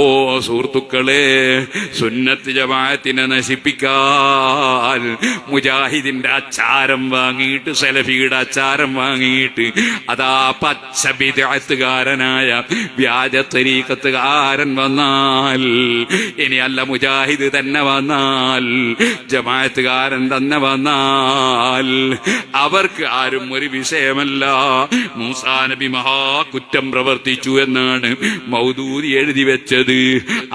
ഓ സുഹൃത്തുക്കളെ സുന്നത്ത് ജമാഅത്തിനെ നശിപ്പിക്കാൻ മുജാഹിദിന്റെ അച്ചാരം വാങ്ങിയിട്ട് സെലഫിയുടെ അച്ചാരം വാങ്ങിയിട്ട് അതാ പച്ച വ്യാജ തരീക്കത്തുകാരൻ വന്നാൽ ഇനി അല്ല മുജാഹിദ് തന്നെ വന്നാൽ ജമാഅത്തുകാരൻ തന്നെ വന്നാൽ. അവർക്ക് ആരും ഒരു വിഷയമല്ല. മൂസാനബി മഹാകുറ്റം പ്രവർത്തിച്ചു എന്നാണ് മൗദൂദി എഴുതി വെച്ചത്.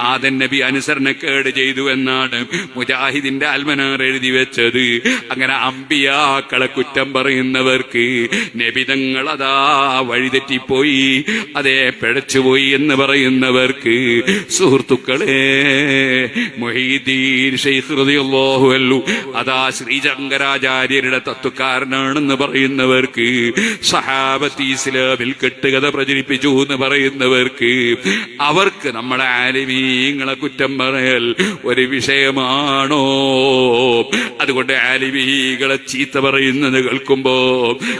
ആദൻ നബി അനുസരണക്കേട് ചെയ്തു എന്നാണ് മുജാഹിദിന്റെ അൽമനാർ എഴുതി വെച്ചത്. അങ്ങനെ അമ്പിയാക്കളെ കുറ്റം പറയുന്നവർക്ക് നബിതങ്ങൾ അതാ വഴിതെറ്റിപ്പോയി അതേ പിഴച്ചുപോയി എന്ന് പറയുന്നവർക്ക് സുഹൃത്തുക്കളെ അതാ ശ്രീശങ്കരാചാര്യരുടെ തത്വക്കാരനാണെന്ന് പറയുന്നവർക്ക് സഹാബത്ത് ഇസ്ലാമിൽ കെട്ടുകഥ പ്രചരിപ്പിച്ചു എന്ന് പറയുന്നവർക്ക് അവർക്ക് ആലിമീങ്ങളെ കുറ്റം പറയൽ ഒരു വിഷയമാണോ? അതുകൊണ്ട് ആലിമീകളെ ചീത്ത പറയുന്നത് കേൾക്കുമ്പോ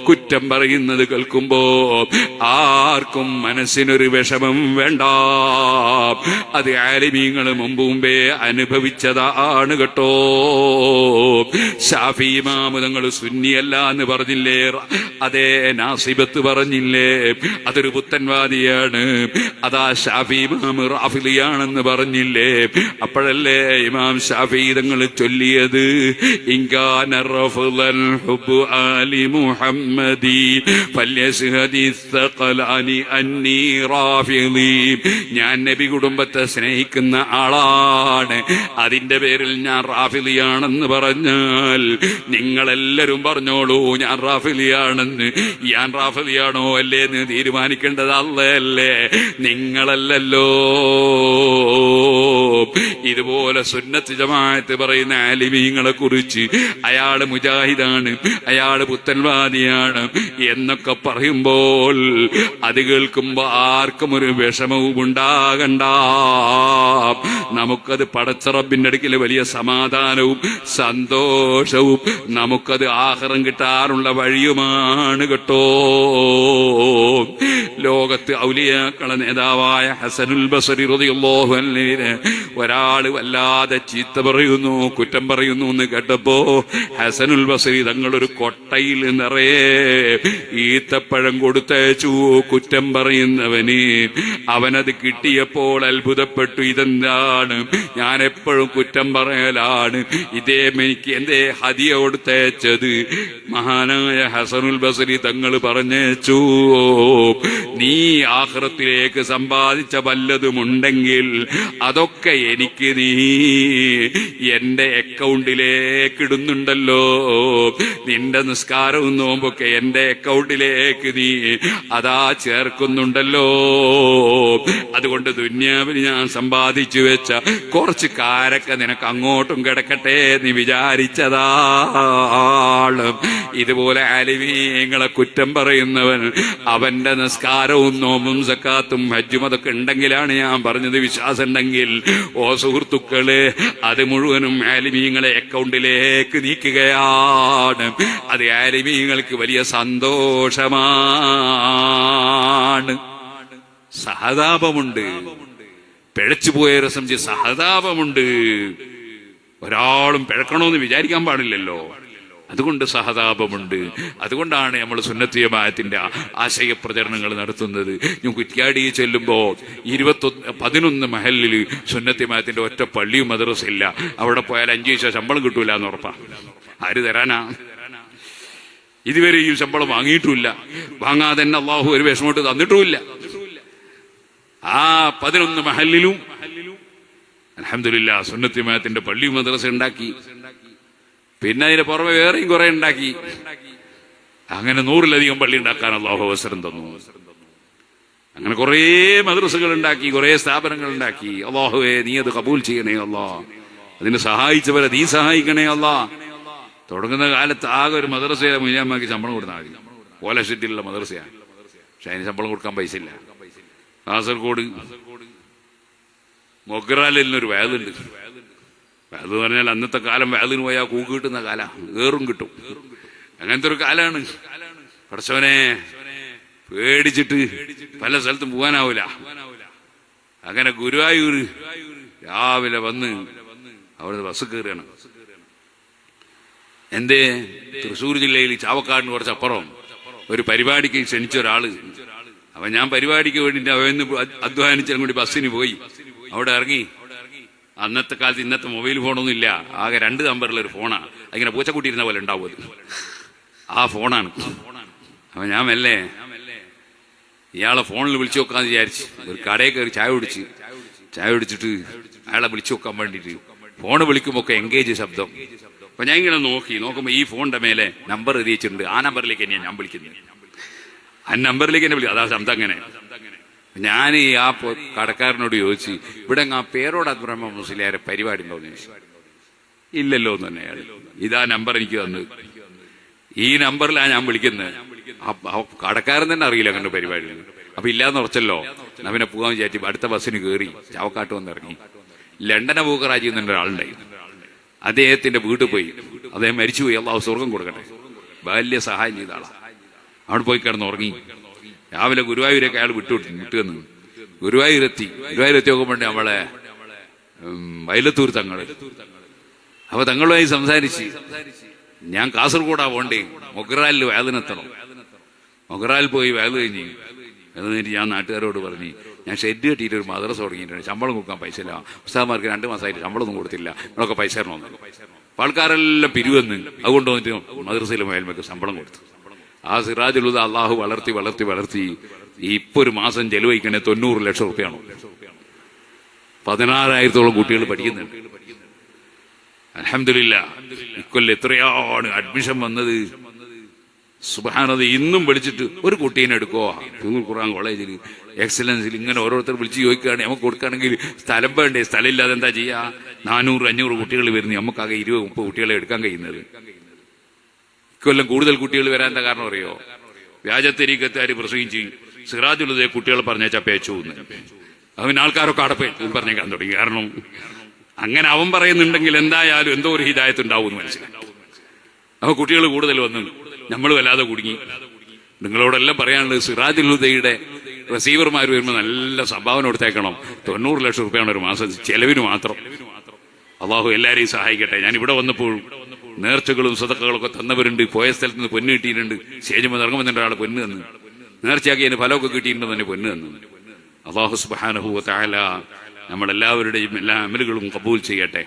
കുറ്റം പറയുന്നത് കേൾക്കുമ്പോ ആർക്കും മനസ്സിനൊരു വിഷമം വേണ്ട. അത് ആലിമീങ്ങൾ മുമ്പ് മുമ്പേ അനുഭവിച്ചതാണ് കേട്ടോ. ഷാഫി ഇമാമുതങ്ങൾ സുന്നിയല്ല എന്ന് പറഞ്ഞില്ലേ? അതേ നാസിബത്ത് പറഞ്ഞില്ലേ? അതൊരു പുത്തൻവാദിയാണ്. അതാ ഷാഫി ഇമാം റാഫിലിയാണെന്ന് പറഞ്ഞില്ലേ? അപ്പോഴല്ലേ ഇമാം ഷാഫി തങ്ങൾ ചൊല്ലിയത്? അന്നി ഞാൻ നബി കുടുംബത്തെ സ്നേഹിക്കുന്ന ആളാണ്. അതിന്റെ പേരിൽ ഞാൻ റാഫിലിയാണെന്ന് പറഞ്ഞാൽ നിങ്ങളെല്ലാരും പറഞ്ഞോളൂ ഞാൻ റാഫിലിയാണെന്ന്. ഞാൻ റാഫിലിയാണോ അല്ലേ എന്ന് തീരുമാനിക്കേണ്ടത് അല്ലേ നിങ്ങളല്ലല്ലോ. ഇതുപോലെ സുന്നത്ത് ജമാഅത്ത് പറയുന്ന ആലിമീങ്ങളെ കുറിച്ച് അയാൾ മുജാഹിദാണ് അയാൾ പുത്തൻവാദിയാണ് എന്നൊക്കെ പറയുമ്പോൾ അത് കേൾക്കുമ്പോ ആർക്കും ഒരു വിഷമവും ഉണ്ടാകണ്ട. നമുക്കത് പടച്ചറബിന്റെ അടുക്കൽ വലിയ സമാധാനവും സന്തോഷവും നമുക്കത് ആഹാരം കിട്ടാറുള്ള വഴിയുമാണ് കേട്ടോ. ലോകത്ത് ഔലിയാക്കള നേതാവായ ഹസനുൽ ഒരാൾ വല്ലാതെ ചീത്ത പറയുന്നു കുറ്റം പറയുന്നു എന്ന് കേട്ടപ്പോ ഹസനുൽ ബസരി തങ്ങളൊരു കൊട്ടയിൽ നിറയെ ഈത്തപ്പഴം കൊടുത്തയച്ചു. കുറ്റം പറയുന്നവന് അവനത് കിട്ടിയപ്പോൾ അത്ഭുതപ്പെട്ടു. ഇതെന്താണ്? ഞാൻ എപ്പോഴും കുറ്റം പറയലാണ്. ഇതേ എനിക്ക് എന്തേ ഹതിയ കൊടുത്തയച്ചത്? മഹാനായ ഹസനുൽ ബസരി തങ്ങൾ പറഞ്ഞു നീ ആഹ്റത്തിലേക്ക് സമ്പാദിച്ച വല്ലതുമുണ്ടെങ്കിൽ അതൊക്കെ എനിക്ക് നീ എന്റെ അക്കൗണ്ടിലേക്ക് ഇടുന്നുണ്ടല്ലോ. നിന്റെ നിസ്കാരവും നോമ്പൊക്കെ എന്റെ അക്കൗണ്ടിലേക്ക് നീ അതാ ചേർക്കുന്നുണ്ടല്ലോ. അതുകൊണ്ട് ദുന്യാവിന് ഞാൻ സമ്പാദിച്ചു വെച്ച കുറച്ച് കാരൊക്കെ നിനക്ക് അങ്ങോട്ടും കിടക്കട്ടെ നീ വിചാരിച്ചതാണ് ഇതുപോലെ അലിമീങ്ങളെ കുറ്റം പറയുന്നവൻ അവന്റെ നിസ്കാരവും നോമ്പും സക്കാത്തും ഹജ്ജും അതൊക്കെ ഉണ്ടെങ്കിലാണ് ഞാൻ പറഞ്ഞത് വിശ്വാസം ഉണ്ടെങ്കിൽ ഓ സുഹൃത്തുക്കൾ അത് മുഴുവനും ആലിമീങ്ങളെ അക്കൗണ്ടിലേക്ക് നീക്കുകയാണ്. അത് ആലിമീങ്ങൾക്ക് വലിയ സന്തോഷമാണ്. സഹതാപമുണ്ട്. പിഴച്ചുപോയവരെ സംബന്ധിച്ച് സഹതാപമുണ്ട്. ഒരാളും പിഴക്കണമെന്ന് വിചാരിക്കാൻ പാടില്ലല്ലോ. അതുകൊണ്ട് സഹതാപമുണ്ട്. അതുകൊണ്ടാണ് നമ്മൾ സുന്നത്തിയമായത്തിന്റെ ആശയ പ്രചരണങ്ങൾ നടത്തുന്നത്. ഞാൻ കുറ്റ്യാടി ചെല്ലുമ്പോൾ ഇരുപത്തൊന്ന് പതിനൊന്ന് മഹലിൽ സുന്നത്തിയമായത്തിന്റെ ഒറ്റ പള്ളിയും മദ്രസ ഇല്ല അവിടെ പോയാൽ അഞ്ചു പൈസ ശമ്പളം കിട്ടൂല എന്ന് ഉറപ്പാണ് ആര് തരാനാ? ഇതുവരെ ഈ ശമ്പളം വാങ്ങിയിട്ടില്ല. വാങ്ങാതെ തന്നെ അള്ളാഹു ഒരു വിഷമോട്ട് തന്നിട്ടുമില്ല. ആ പതിനൊന്ന് മഹലിലും അലഹമില്ല സുന്നത്തിമായത്തിന്റെ പള്ളി മദ്രസ ഉണ്ടാക്കി. പിന്നെ അതിന് പുറമെ വേറെയും കുറെ ഉണ്ടാക്കി. അങ്ങനെ നൂറിലധികം പള്ളി ഉണ്ടാക്കാൻ അള്ളാഹു അവസരം തന്നു. അങ്ങനെ കുറേ മദ്രസകൾ ഉണ്ടാക്കി കുറേ സ്ഥാപനങ്ങൾ ഉണ്ടാക്കി. അള്ളാഹുവെ നീ അത് കബൂൽ ചെയ്യണേ അല്ലാ. അതിന് സഹായിച്ചവരെ നീ സഹായിക്കണേ അല്ലാ. തുടങ്ങുന്ന കാലത്ത് ആകെ ഒരു മദ്രസയിലെ മുനിയമ്മക്ക് ശമ്പളം കൊടുത്താൽ മതി. ഓലഷെറ്റിലുള്ള മദ്രസയാണ്. പക്ഷെ അതിന് ശമ്പളം കൊടുക്കാൻ പൈസ ഇല്ല. കാസർഗോഡ് മൊഗ്രാലിനൊരു വേദുണ്ട് വേദ് എന്ന് പറഞ്ഞാൽ അന്നത്തെ കാലം വേദിന് പോയാൽ കൂക്ക് കിട്ടുന്ന കാല. ഏറും കിട്ടും. അങ്ങനത്തെ ഒരു കാലാണ്. പടച്ചവനെ പേടിച്ചിട്ട് പല സ്ഥലത്തും പോകാനാവൂല. അങ്ങനെ ഗുരുവായൂർ രാവിലെ വന്ന് അവിടുന്ന് ബസ് കയറിയാണ് എന്തേ? തൃശ്ശൂർ ജില്ലയിൽ ചാവക്കാടിന് കുറച്ച് അപ്പുറം ഒരു പരിപാടിക്ക് ക്ഷണിച്ച ഒരാൾ. അപ്പൊ ഞാൻ പരിപാടിക്ക് വേണ്ടി അവന്ന് അധ്വാനിച്ചാലും കൂടി ബസ്സിന് പോയി. അവിടെ ഇറങ്ങി. അന്നത്തെ കാലത്ത് ഇന്നത്തെ മൊബൈൽ ഫോണൊന്നും ഇല്ല ആകെ രണ്ട് നമ്പറുള്ള ഒരു ഫോണാണ് അതിങ്ങനെ പൂച്ചക്കുട്ടി ഇരുന്ന പോലെ ഉണ്ടാവും ആ ഫോണാണ്. അപ്പൊ ഞാൻ മെല്ലെ ഇയാളെ ഫോണിൽ വിളിച്ചു നോക്കാന്ന് വിചാരിച്ചു ഒരു കടയിൽ കയറി ചായ കുടിച്ച് ചായ കുടിച്ചിട്ട് അയാളെ വിളിച്ചു നോക്കാൻ വേണ്ടിട്ട് ഫോൺ വിളിക്കുമ്പോ ഒക്കെ എൻഗേജ് ശബ്ദം. അപ്പൊ ഞാൻ ഇങ്ങനെ നോക്കി. നോക്കുമ്പോ ഈ ഫോണിന്റെ മേലെ നമ്പർ എഴുതിയിട്ടുണ്ട് ആ നമ്പറിലേക്ക് തന്നെയാണ് ഞാൻ വിളിക്കുന്നത്. ആ നമ്പറിലേക്ക് തന്നെ വിളിക്കും. അതാ ശബ്ദം അങ്ങനെ. ഞാൻ ഈ ആ കടക്കാരനോട് ചോദിച്ചു ഇവിടെ ആ പേരോട് അബ്രഹ്മ മുസ്ലിയാരെ പരിപാടി ഉണ്ടോന്ന് ചോദിച്ചു. ഇല്ലല്ലോ എന്ന് ഇതാ നമ്പർ എനിക്ക് തന്നു. ഈ നമ്പറിലാണ് ഞാൻ വിളിക്കുന്നത് കടക്കാരൻ തന്നെ അറിയില്ല അങ്ങനെ പരിപാടി അപ്പൊ ഇല്ലാന്ന് ഉറച്ചല്ലോ. നവിനെ പോകാൻ വിചാരിച്ചു അടുത്ത ബസ്സിന് കയറി ചാവക്കാട്ട് വന്നിറങ്ങി ലണ്ടനെ പൂക്കറാജി എന്നൊരു ഒരാളുണ്ടായി അദ്ദേഹത്തിന്റെ വീട്ടിൽ പോയി. അദ്ദേഹം മരിച്ചുപോയി. അള്ളാഹു സ്വർഗം കൊടുക്കട്ടെ. ബാല്യ സഹായം ചെയ്ത ആളാ. അവിടെ പോയി കിടന്ന് ഉറങ്ങി. രാവിലെ ഗുരുവായൂരൊക്കെ അയാൾ വിട്ടു വിട്ടുവന്നു ഗുരുവായൂരെത്തി. ഗുരുവായൂരെത്തി നോക്കുമ്പോണ്ട് നമ്മളെ വയലത്തൂർ തങ്ങൾ. അപ്പൊ തങ്ങളുമായി സംസാരിച്ച് ഞാൻ കാസർഗോഡാ പോണ്ടേ മൊഗ്രാലിൽ വേദനെത്തണം മൊഗ്രാൽ പോയി വേദ കഴിഞ്ഞ് കഴിഞ്ഞ് ഞാൻ നാട്ടുകാരോട് പറഞ്ഞു ഞാൻ ഷെഡ് കെട്ടിയിട്ട് ഒരു മദ്രസ തുടങ്ങിയിട്ടുണ്ട് ശമ്പളം കൊടുക്കാൻ പൈസ ഇല്ല. ഉസ്താദ്മാർക്ക് രണ്ട് മാസമായിട്ട് ശമ്പളമൊന്നും കൊടുത്തില്ല. നിങ്ങളൊക്കെ പൈസ തരണമെന്ന് ആൾക്കാരെല്ലാം പിരിവെന്ന്. അതുകൊണ്ട് വന്നിട്ട് മദ്രസയിലെ മേൽമേക്ക് ശമ്പളം കൊടുത്തു. ആ സിറാജുലുദ അള്ളാഹു വളർത്തി വളർത്തി വളർത്തി. ഇപ്പൊ ഒരു മാസം ചെലവഴിക്കണേ തൊണ്ണൂറ് ലക്ഷം റുപ്യാണോ. പതിനാറായിരത്തോളം കുട്ടികൾ പഠിക്കുന്നുണ്ട്. അലഹമില്ല ഇക്കൊല്ലം എത്രയാണ് അഡ്മിഷൻ വന്നത്? സുബാനത് ഇന്നും വിളിച്ചിട്ട് ഒരു കുട്ടീനെ എടുക്കോ? തൂങ്ങൂർ ഖുറാൻ കോളേജിൽ എക്സലൻസിൽ ഇങ്ങനെ ഓരോരുത്തർ വിളിച്ച് ചോദിക്കുകയാണ് നമുക്ക് കൊടുക്കുകയാണെങ്കിൽ സ്ഥലം വേണ്ടേ? സ്ഥലം ഇല്ലാതെ എന്താ ചെയ്യാ? നാനൂറ് അഞ്ഞൂറ് കുട്ടികൾ വരുന്നു. നമുക്കാകെ ഇരുപത് മുപ്പത് കുട്ടികളെ എടുക്കാൻ കഴിയുന്നത്. ഇക്കൊല്ലം കൂടുതൽ കുട്ടികൾ വരാൻ എന്താ കാരണം അറിയോ? വ്യാജത്തരീക്കത്താര് പ്രസംഗിച്ച് സിറാജുലതയെ കുട്ടികളെ പറഞ്ഞേച്ചാ പേച്ചു അവൻ ആൾക്കാരൊക്കെ അടപ്പേ പറഞ്ഞേക്കാൻ തുടങ്ങി. കാരണം അങ്ങനെ അവൻ പറയുന്നുണ്ടെങ്കിൽ എന്തായാലും എന്തോ ഒരു ഹിതായത്ത് ഉണ്ടാവും എന്ന് മനസ്സിലാവും അപ്പൊ കുട്ടികൾ കൂടുതൽ വന്നു നമ്മൾ വല്ലാതെ കുടുങ്ങി. നിങ്ങളോടെല്ലാം പറയാനുള്ളത് സിറാജുലുദയുടെ റിസീവർമാർ വരുമ്പോൾ നല്ല സംഭാവന കൊടുത്തേക്കണം. തൊണ്ണൂറ് ലക്ഷം രൂപയാണ് ഒരു മാസം ചെലവിന് മാത്രം. അള്ളാഹു എല്ലാരെയും സഹായിക്കട്ടെ. ഞാൻ ഇവിടെ വന്നപ്പോൾ നേർച്ചകളും സ്വതക്കകളും ഒക്കെ തന്നവരുണ്ട്. പോയ സ്ഥലത്ത് നിന്ന് പൊന്ന് കിട്ടിയിട്ടുണ്ട്. സ്റ്റേജുമ്പോൾ ഇറങ്ങുമ്പോൾ ഒരാൾ പൊന്ന് തന്നു. നേർച്ചയാക്കി അതിന് ഫലമൊക്കെ കിട്ടിയിട്ടുണ്ട് തന്നെ പൊന്ന് തന്നു. അള്ളാഹു സുബാനഹു താല നമ്മളെല്ലാവരുടെയും എല്ലാ അമലുകളും കബൂൽ ചെയ്യട്ടെ.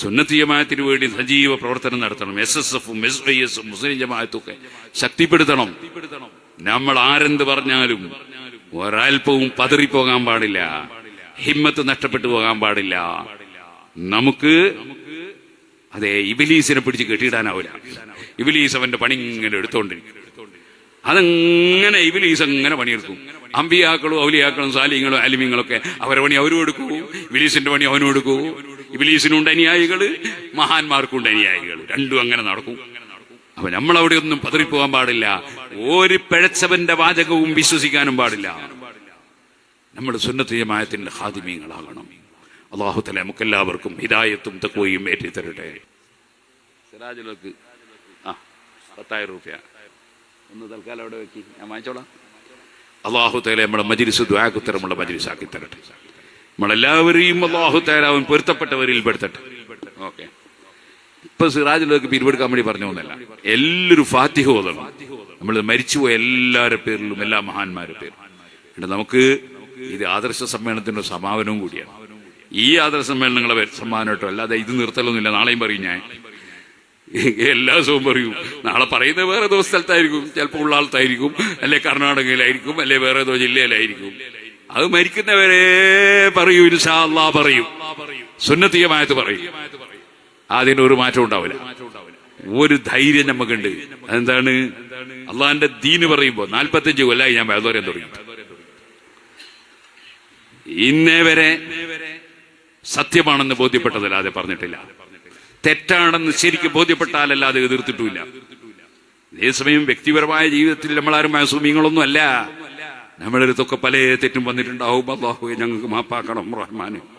സുന്നത്തി ജമാഅത്തിന് വേണ്ടി സജീവ പ്രവർത്തനം നടത്തണം. എസ് എസ് എഫും എസ് ഐ എസും മുസ്ലിം ജമാഅത്തും ശക്തിപ്പെടുത്തണം. നമ്മൾ ആരെന്ത് പറഞ്ഞാലും ഒരൽപ്പവും പതറിപ്പോകാൻ പാടില്ല. ഹിമ്മത്ത് നഷ്ടപ്പെട്ടു പോകാൻ പാടില്ല. നമുക്ക് അതെ ഇബിലീസിനെ പിടിച്ച് കെട്ടിയിടാനാവില്ല ഇബിലീസ് അവന്റെ പണി ഇങ്ങനെ എടുത്തോണ്ടിരിക്കും. അതങ്ങനെ ഇബിലീസ് അങ്ങനെ പണിയെടുക്കും. അമ്പിയാക്കളും ഔലിയാക്കളും സാലിങ്ങളും അലിമിങ്ങളൊക്കെ അവരെ പണി അവരും എടുക്കൂ. ഇബിലീസിന്റെ പണി അവനും എടുക്കൂ. ഇബിലീസിനുണ്ട് അനുയായികൾ മഹാന്മാർക്കുണ്ട് അനുയായികൾ രണ്ടും അങ്ങനെ നടക്കും. അപ്പൊ നമ്മൾ അവിടെ ഒന്നും പതറിപ്പോകാൻ പാടില്ല. ഒരു പിഴച്ചവന്റെ വാചകവും വിശ്വസിക്കാനും പാടില്ല. നമ്മൾ സുന്നതീയമായത്തിന്റെ ഹാദിമീങ്ങളാകണം അള്ളാഹു തല നമുക്കെല്ലാവർക്കും ഹിദായത്തും തക്കുകയും ഏറ്റി തരട്ടെ സിറാജുലക്ക് ആ പത്തായിരം റുപ്യ. ഒന്ന് തൽക്കാലം അവിടെ വെക്കി. ഞാൻ വാങ്ങിച്ചോളാം. അള്ളാഹു തല നമ്മളെ മജിരിസ് ദ്വാക്കുത്തരമുള്ള മജിരിസാക്കി തരട്ടെ. നമ്മളെല്ലാവരെയും അള്ളാഹു തല അവൻ പൊരുത്തപ്പെട്ടവരിൽ പെടുത്തട്ടെ. ഓക്കെ. ഇപ്പൊ സിറാജിലേക്ക് പിരിവെടുക്കാൻ വേണ്ടി പറഞ്ഞു ഒന്നല്ല എല്ലാവരും ഫാത്തിഹ ഓതണം. നമ്മൾ മരിച്ചുപോയ എല്ലാവരുടെ പേരിലും എല്ലാ മഹാന്മാരുടെ പേരിലും. നമുക്ക് ഇത് ആദർശ സമ്മേളനത്തിന്റെ സമാപനവും കൂടിയാണ്. ഈ ആദര സമ്മേളനങ്ങളെ സമ്മാനമായിട്ടോ? അല്ലാതെ ഇത് നിർത്തലൊന്നുമില്ല. നാളെയും പറയും ഞാൻ. എല്ലാ ദിവസവും പറയും. നാളെ പറയുന്നത് വേറെ ഏതോ സ്ഥലത്തായിരിക്കും. ചിലപ്പോൾ ഉള്ളാളത്തായിരിക്കും. അല്ലെ കർണാടകയിലായിരിക്കും. അല്ലെ വേറെ ഏതോ ജില്ലയിലായിരിക്കും. അത് മരിക്കുന്നവരെ പറയൂ. ഇൻഷാ അല്ലാ പറയും. സുന്നത്തീയമായത് പറയും. അതിന് ഒരു മാറ്റം ഉണ്ടാവില്ല. ഒരു ധൈര്യം നമുക്കുണ്ട്. അതെന്താണ്? അള്ളാന്റെ ദീന് പറയുമ്പോ നാൽപ്പത്തഞ്ച് കൊല്ലായി ഞാൻ വേദോരം തുടങ്ങി. ഇന്നേ വരെ സത്യമാണെന്ന് ബോധ്യപ്പെട്ടതല്ലാതെ പറഞ്ഞിട്ടില്ല. തെറ്റാണെന്ന് ശരിക്കും ബോധ്യപ്പെട്ടാലല്ലാതെ എതിർത്തിട്ടുമില്ല. അതേസമയം വ്യക്തിപരമായ ജീവിതത്തിൽ നമ്മളാരും മാസൂമിങ്ങളൊന്നും അല്ല. നമ്മളെടുത്തൊക്കെ പല തെറ്റും വന്നിട്ടുണ്ടാവും. ഞങ്ങൾക്ക് മാപ്പാക്കണം റഹ്മാന്.